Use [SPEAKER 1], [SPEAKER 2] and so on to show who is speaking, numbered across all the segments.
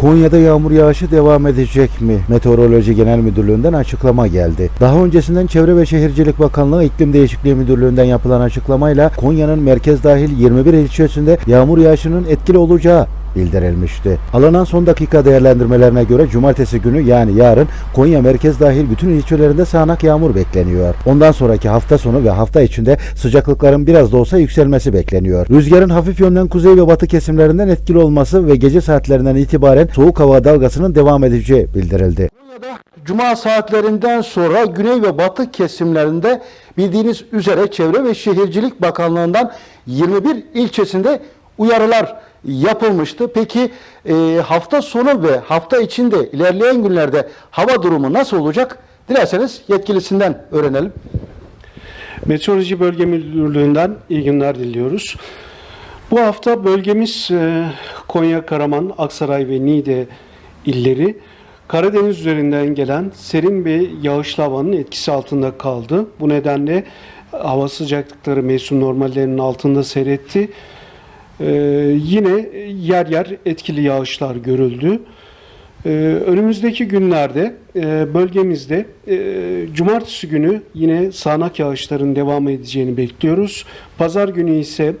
[SPEAKER 1] Konya'da yağmur yağışı devam edecek mi? Meteoroloji Genel Müdürlüğü'nden açıklama geldi. Daha öncesinden Çevre ve Şehircilik Bakanlığı İklim Değişikliği Müdürlüğü'nden yapılan açıklamayla Konya'nın merkez dahil 21 ilçesinde yağmur yağışının etkili olacağı bildirilmişti. Alınan son dakika değerlendirmelerine göre cumartesi günü yani yarın Konya merkez dahil bütün ilçelerinde sağanak yağmur bekleniyor. Ondan sonraki hafta sonu ve hafta içinde sıcaklıkların biraz da olsa yükselmesi bekleniyor. Rüzgarın hafif yönden kuzey ve batı kesimlerinden etkili olması ve gece saatlerinden itibaren soğuk hava dalgasının devam edeceği bildirildi. Konya'da cuma saatlerinden sonra güney ve batı kesimlerinde bildiğiniz üzere Çevre ve Şehircilik Bakanlığı'ndan 21 ilçesinde uyarılar yapılmıştı. Peki e, hafta sonu ve hafta içinde ilerleyen günlerde hava durumu nasıl olacak? Dilerseniz yetkilisinden öğrenelim.
[SPEAKER 2] Meteoroloji Bölge Müdürlüğü'nden iyi günler diliyoruz. Bu hafta bölgemiz e, Konya, Karaman, Aksaray ve Niğde illeri Karadeniz üzerinden gelen serin ve yağışlı havanın etkisi altında kaldı. Bu nedenle hava sıcaklıkları mevsim normallerinin altında seyretti. E, yine yer yer etkili yağışlar görüldü. Ee, önümüzdeki günlerde e, bölgemizde e, cumartesi günü yine sağanak yağışların devam edeceğini bekliyoruz. Pazar günü ise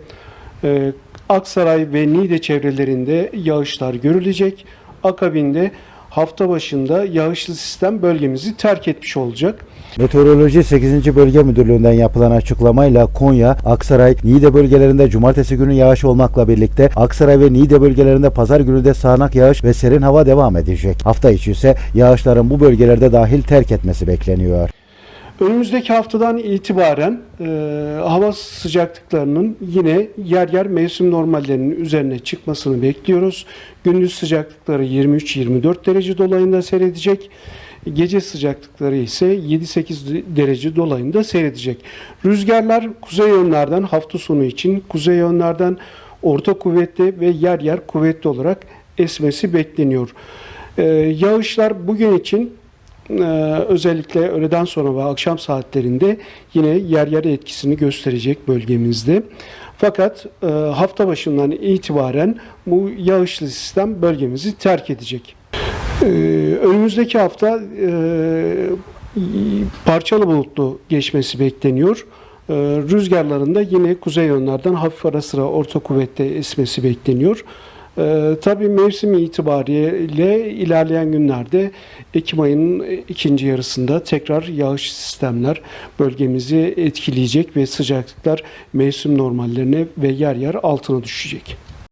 [SPEAKER 2] e, Aksaray ve Niğde çevrelerinde yağışlar görülecek. Akabinde hafta başında yağışlı sistem bölgemizi terk etmiş olacak.
[SPEAKER 1] Meteoroloji 8. Bölge Müdürlüğü'nden yapılan açıklamayla Konya, Aksaray, Niğde bölgelerinde cumartesi günü yağış olmakla birlikte Aksaray ve Niğde bölgelerinde pazar günü de sağanak yağış ve serin hava devam edecek. Hafta içi ise yağışların bu bölgelerde dahil terk etmesi bekleniyor.
[SPEAKER 2] Önümüzdeki haftadan itibaren e, hava sıcaklıklarının yine yer yer mevsim normallerinin üzerine çıkmasını bekliyoruz. Gündüz sıcaklıkları 23-24 derece dolayında seyredecek. Gece sıcaklıkları ise 7-8 derece dolayında seyredecek. Rüzgarlar kuzey yönlerden hafta sonu için kuzey yönlerden orta kuvvetli ve yer yer kuvvetli olarak esmesi bekleniyor. E, yağışlar bugün için ee, özellikle öğleden sonra ve akşam saatlerinde yine yer yer etkisini gösterecek bölgemizde. Fakat e, hafta başından itibaren bu yağışlı sistem bölgemizi terk edecek. Ee, önümüzdeki hafta e, parçalı bulutlu geçmesi bekleniyor. Ee, rüzgarların da yine kuzey yönlerden hafif ara sıra orta kuvvette esmesi bekleniyor. Ee, tabii mevsim itibariyle ilerleyen günlerde Ekim ayının ikinci yarısında tekrar yağış sistemler bölgemizi etkileyecek ve sıcaklıklar mevsim normallerine ve yer yer altına düşecek.